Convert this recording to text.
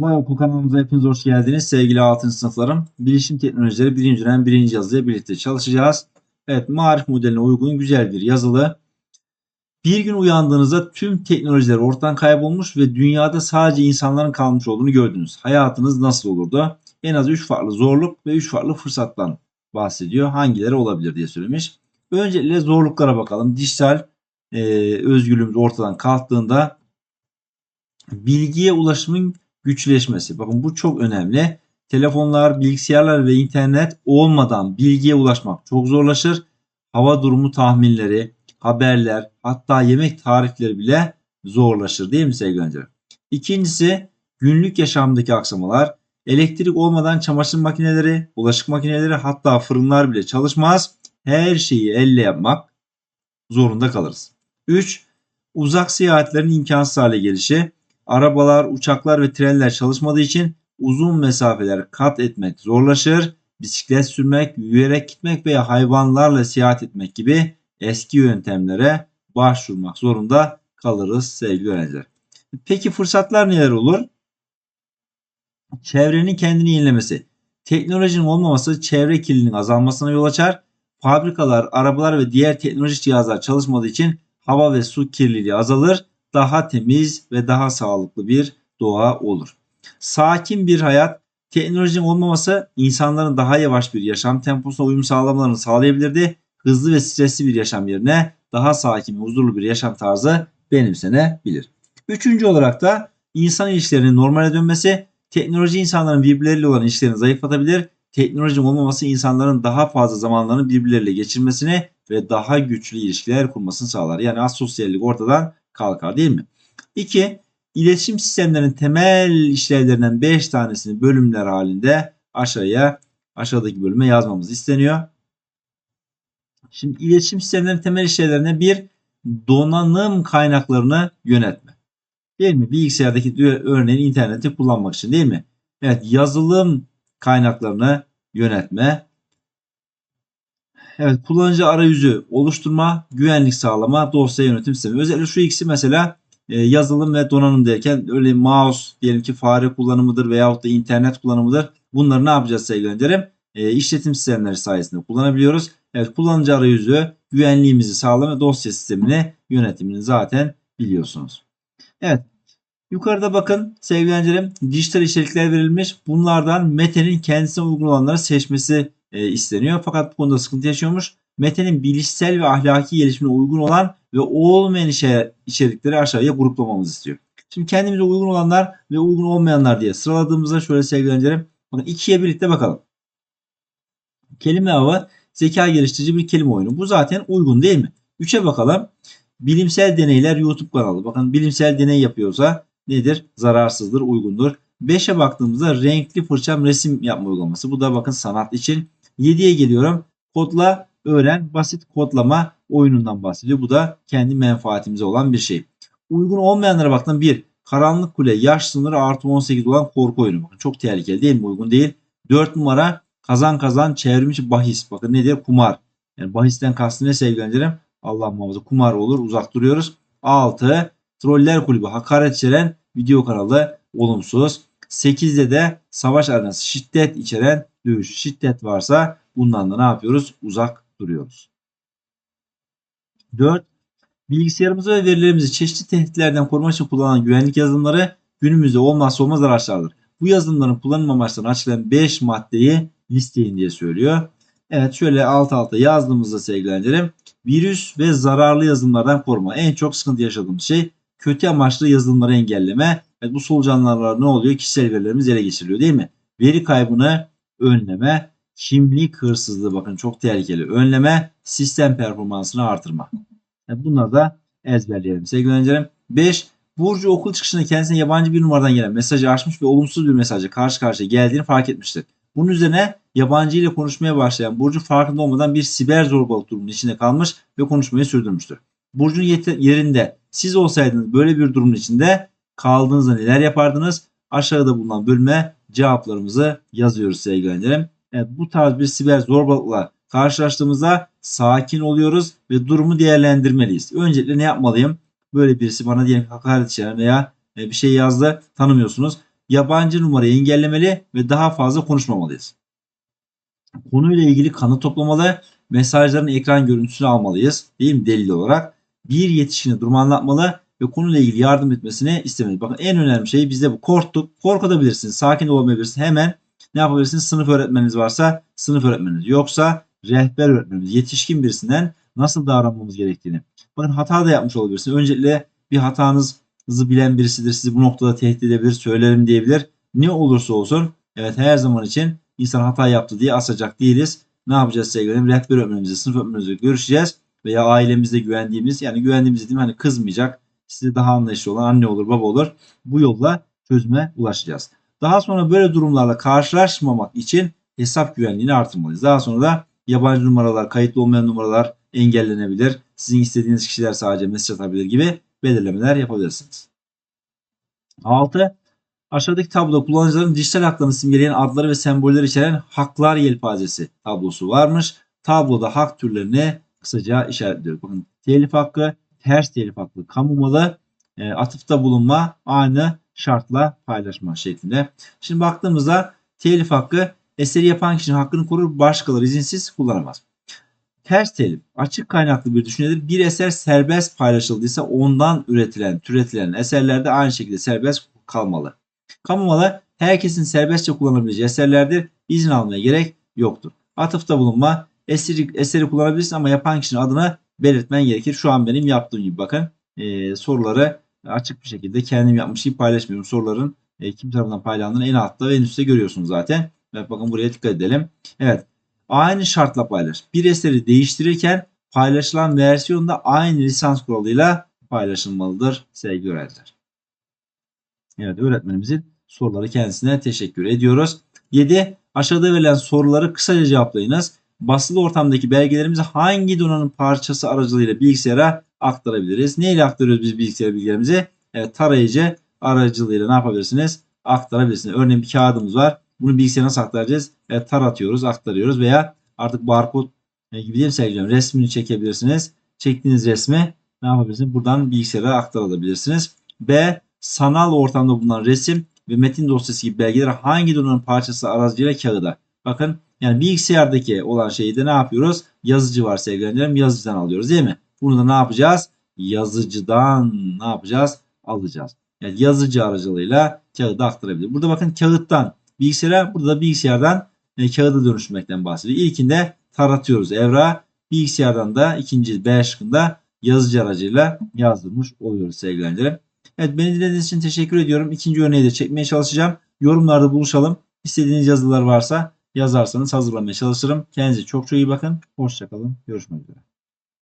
Kolay Okul kanalımıza hepiniz hoş geldiniz sevgili altın sınıflarım. Bilişim teknolojileri birinci dönem birinci yazıya birlikte çalışacağız. Evet marif modeline uygun güzel bir yazılı. Bir gün uyandığınızda tüm teknolojiler ortadan kaybolmuş ve dünyada sadece insanların kalmış olduğunu gördünüz. Hayatınız nasıl olurdu? En az 3 farklı zorluk ve 3 farklı fırsattan bahsediyor. Hangileri olabilir diye söylemiş. Öncelikle zorluklara bakalım. Dijital e, özgürlüğümüz ortadan kalktığında bilgiye ulaşımın güçleşmesi. Bakın bu çok önemli. Telefonlar, bilgisayarlar ve internet olmadan bilgiye ulaşmak çok zorlaşır. Hava durumu tahminleri, haberler, hatta yemek tarifleri bile zorlaşır değil mi sevgili öğrenciler? İkincisi günlük yaşamdaki aksamalar. Elektrik olmadan çamaşır makineleri, bulaşık makineleri hatta fırınlar bile çalışmaz. Her şeyi elle yapmak zorunda kalırız. 3. Uzak seyahatlerin imkansız hale gelişi. Arabalar, uçaklar ve trenler çalışmadığı için uzun mesafeler kat etmek zorlaşır. Bisiklet sürmek, yürüyerek gitmek veya hayvanlarla seyahat etmek gibi eski yöntemlere başvurmak zorunda kalırız sevgili öğrenciler. Peki fırsatlar neler olur? Çevrenin kendini yenilemesi. Teknolojinin olmaması çevre kirliliğinin azalmasına yol açar. Fabrikalar, arabalar ve diğer teknolojik cihazlar çalışmadığı için hava ve su kirliliği azalır. Daha temiz ve daha sağlıklı bir doğa olur. Sakin bir hayat, teknolojinin olmaması insanların daha yavaş bir yaşam temposuna uyum sağlamalarını sağlayabilirdi. Hızlı ve stresli bir yaşam yerine daha sakin ve huzurlu bir yaşam tarzı benimsenebilir. Üçüncü olarak da insan ilişkilerinin normale dönmesi, teknoloji insanların birbirleriyle olan ilişkilerini zayıflatabilir. Teknolojinin olmaması insanların daha fazla zamanlarını birbirleriyle geçirmesini ve daha güçlü ilişkiler kurmasını sağlar. Yani asosyallik ortadan kalkar değil mi? 2. İletişim sistemlerinin temel işlevlerinden 5 tanesini bölümler halinde aşağıya aşağıdaki bölüme yazmamız isteniyor. Şimdi iletişim sistemlerinin temel işlevlerine bir donanım kaynaklarını yönetme. Değil mi? Bilgisayardaki örneğin interneti kullanmak için değil mi? Evet yazılım kaynaklarını yönetme. Evet kullanıcı arayüzü oluşturma, güvenlik sağlama, dosya yönetim sistemi. Özellikle şu ikisi mesela e, yazılım ve donanım derken öyle mouse diyelim ki fare kullanımıdır veyahut da internet kullanımıdır. Bunları ne yapacağız sevgili öğrencilerim? E, işletim sistemleri sayesinde kullanabiliyoruz. Evet kullanıcı arayüzü güvenliğimizi sağlama dosya sistemini yönetimini zaten biliyorsunuz. Evet Yukarıda bakın sevgili öğrencilerim dijital içerikler verilmiş. Bunlardan Mete'nin kendisine uygun olanları seçmesi e, isteniyor. Fakat bu konuda sıkıntı yaşıyormuş. Mete'nin bilişsel ve ahlaki gelişimine uygun olan ve olmayan içerikleri aşağıya gruplamamızı istiyor. Şimdi kendimize uygun olanlar ve uygun olmayanlar diye sıraladığımızda şöyle sevgili öğrencilerim. Bakın ikiye birlikte bakalım. Kelime avı zeka geliştirici bir kelime oyunu. Bu zaten uygun değil mi? Üçe bakalım. Bilimsel deneyler YouTube kanalı. Bakın bilimsel deney yapıyorsa nedir? Zararsızdır, uygundur. 5'e baktığımızda renkli fırçam resim yapma uygulaması. Bu da bakın sanat için. 7'ye geliyorum. Kodla öğren basit kodlama oyunundan bahsediyor. Bu da kendi menfaatimize olan bir şey. Uygun olmayanlara baktım. 1. Karanlık Kule yaş sınırı artı 18 olan korku oyunu. Bakın çok tehlikeli değil mi? Uygun değil. 4 numara kazan kazan çevrimiçi bahis. Bakın ne diyor? Kumar. Yani bahisten kastı ne sevgili öğrencilerim? Allah muhafaza kumar olur. Uzak duruyoruz. 6. Troller Kulübü hakaret içeren video kanalı olumsuz. 8'de de savaş arenası şiddet içeren dövüş. Şiddet varsa bundan da ne yapıyoruz? Uzak duruyoruz. 4. Bilgisayarımızı ve verilerimizi çeşitli tehditlerden korumak için kullanılan güvenlik yazılımları günümüzde olmazsa olmaz araçlardır. Bu yazılımların kullanım amaçlarını açıklayan 5 maddeyi listeyin diye söylüyor. Evet şöyle alt alta yazdığımızda sevgilendirim. Virüs ve zararlı yazılımlardan koruma. En çok sıkıntı yaşadığımız şey kötü amaçlı yazılımları engelleme. Evet, bu solucanlarla ne oluyor? Kişisel verilerimiz ele geçiriliyor değil mi? Veri kaybını önleme, kimlik hırsızlığı bakın çok tehlikeli. Önleme, sistem performansını artırma. Yani bunları da ezberleyelim sevgili öğrencilerim. 5. Burcu okul çıkışında kendisine yabancı bir numaradan gelen mesajı açmış ve olumsuz bir mesajı karşı karşıya geldiğini fark etmiştir. Bunun üzerine yabancı ile konuşmaya başlayan Burcu farkında olmadan bir siber zorbalık durumunun içinde kalmış ve konuşmayı sürdürmüştür. Burcu'nun yerinde siz olsaydınız böyle bir durumun içinde kaldığınızda neler yapardınız? Aşağıda bulunan bölüme cevaplarımızı yazıyoruz sevgili öğrencilerim. Evet, bu tarz bir siber zorbalıkla karşılaştığımızda sakin oluyoruz ve durumu değerlendirmeliyiz. Öncelikle ne yapmalıyım? Böyle birisi bana diyelim hakaret içeren veya bir şey yazdı tanımıyorsunuz. yabancı numarayı engellemeli ve daha fazla konuşmamalıyız. Konuyla ilgili kanıt toplamalı, mesajların ekran görüntüsünü almalıyız değil mi delil olarak. Bir yetişkini durumu anlatmalı ve konuyla ilgili yardım etmesini istemeli. Bakın en önemli şey bizde bu. Korktuk, korkutabilirsiniz, sakin olamayabilirsiniz. Hemen ne yapabilirsiniz? Sınıf öğretmeniniz varsa sınıf öğretmeniniz. Yoksa rehber öğretmenimiz, yetişkin birisinden nasıl davranmamız gerektiğini. Bakın hata da yapmış olabilirsiniz. Öncelikle bir hatanızı bilen birisidir. Sizi bu noktada tehdit edebilir, söylerim diyebilir. Ne olursa olsun evet her zaman için insan hata yaptı diye asacak değiliz. Ne yapacağız sevgilim? Rehber öğretmenimizle, sınıf öğretmenimizle görüşeceğiz. Veya ailemizde güvendiğimiz yani güvendiğimiz dediğim hani kızmayacak. Size daha anlayışlı olan anne olur, baba olur. Bu yolla çözüme ulaşacağız. Daha sonra böyle durumlarla karşılaşmamak için hesap güvenliğini artırmalıyız. Daha sonra da yabancı numaralar, kayıtlı olmayan numaralar engellenebilir. Sizin istediğiniz kişiler sadece mesaj atabilir gibi belirlemeler yapabilirsiniz. 6. Aşağıdaki tabloda kullanıcıların dijital haklarını simgeleyen adları ve semboller içeren haklar yelpazesi tablosu varmış. Tabloda hak türlerini kısaca işaretliyoruz. Bakın telif hakkı, ters telif hakkı, kamu malı, e, atıfta bulunma, aynı şartla paylaşma şeklinde. Şimdi baktığımızda telif hakkı eseri yapan kişinin hakkını korur, başkaları izinsiz kullanamaz. Ters telif açık kaynaklı bir düşüncedir. Bir eser serbest paylaşıldıysa ondan üretilen, türetilen eserlerde aynı şekilde serbest kalmalı. Kamu malı herkesin serbestçe kullanabileceği eserlerdir. İzin almaya gerek yoktur. Atıfta bulunma eseri, eseri kullanabilirsin ama yapan kişinin adını belirtmen gerekir. Şu an benim yaptığım gibi bakın e, soruları açık bir şekilde kendim yapmış gibi paylaşmıyorum. Soruların e, kim tarafından paylandığını en altta ve en üstte görüyorsunuz zaten. Evet bakın buraya dikkat edelim. Evet aynı şartla paylaş. Bir eseri değiştirirken paylaşılan versiyon da aynı lisans kuralıyla paylaşılmalıdır sevgili öğrenciler. Evet öğretmenimizin soruları kendisine teşekkür ediyoruz. 7. Aşağıda verilen soruları kısaca cevaplayınız. Basılı ortamdaki belgelerimizi hangi donanım parçası aracılığıyla bilgisayara aktarabiliriz? Ne ile aktarıyoruz biz bilgisayar bilgilerimizi? Evet, tarayıcı aracılığıyla ne yapabilirsiniz? Aktarabilirsiniz. Örneğin bir kağıdımız var. Bunu bilgisayara nasıl aktaracağız? Evet, taratıyoruz, aktarıyoruz veya artık barkod e, gibi değil sevgilim? Resmini çekebilirsiniz. Çektiğiniz resmi ne yapabilirsiniz? Buradan bilgisayara aktarabilirsiniz. B. Sanal ortamda bulunan resim ve metin dosyası gibi belgeler hangi donanım parçası aracılığıyla kağıda? Bakın yani bilgisayardaki olan şeyi de ne yapıyoruz? Yazıcı var sevgilerim. Yazıcıdan alıyoruz değil mi? Bunu da ne yapacağız? Yazıcıdan ne yapacağız? Alacağız. Yani yazıcı aracılığıyla kağıda aktarabilir. Burada bakın kağıttan bilgisayara, burada da bilgisayardan e, kağıda dönüştürmekten bahsediyor. İlkinde taratıyoruz evra. Bilgisayardan da ikinci B şıkkında yazıcı aracıyla yazdırmış oluyoruz sevgilerim. Evet beni dinlediğiniz için teşekkür ediyorum. İkinci örneği de çekmeye çalışacağım. Yorumlarda buluşalım. İstediğiniz yazılar varsa yazarsanız hazırlamaya çalışırım. Kendinize çok çok iyi bakın. Hoşçakalın. Görüşmek üzere.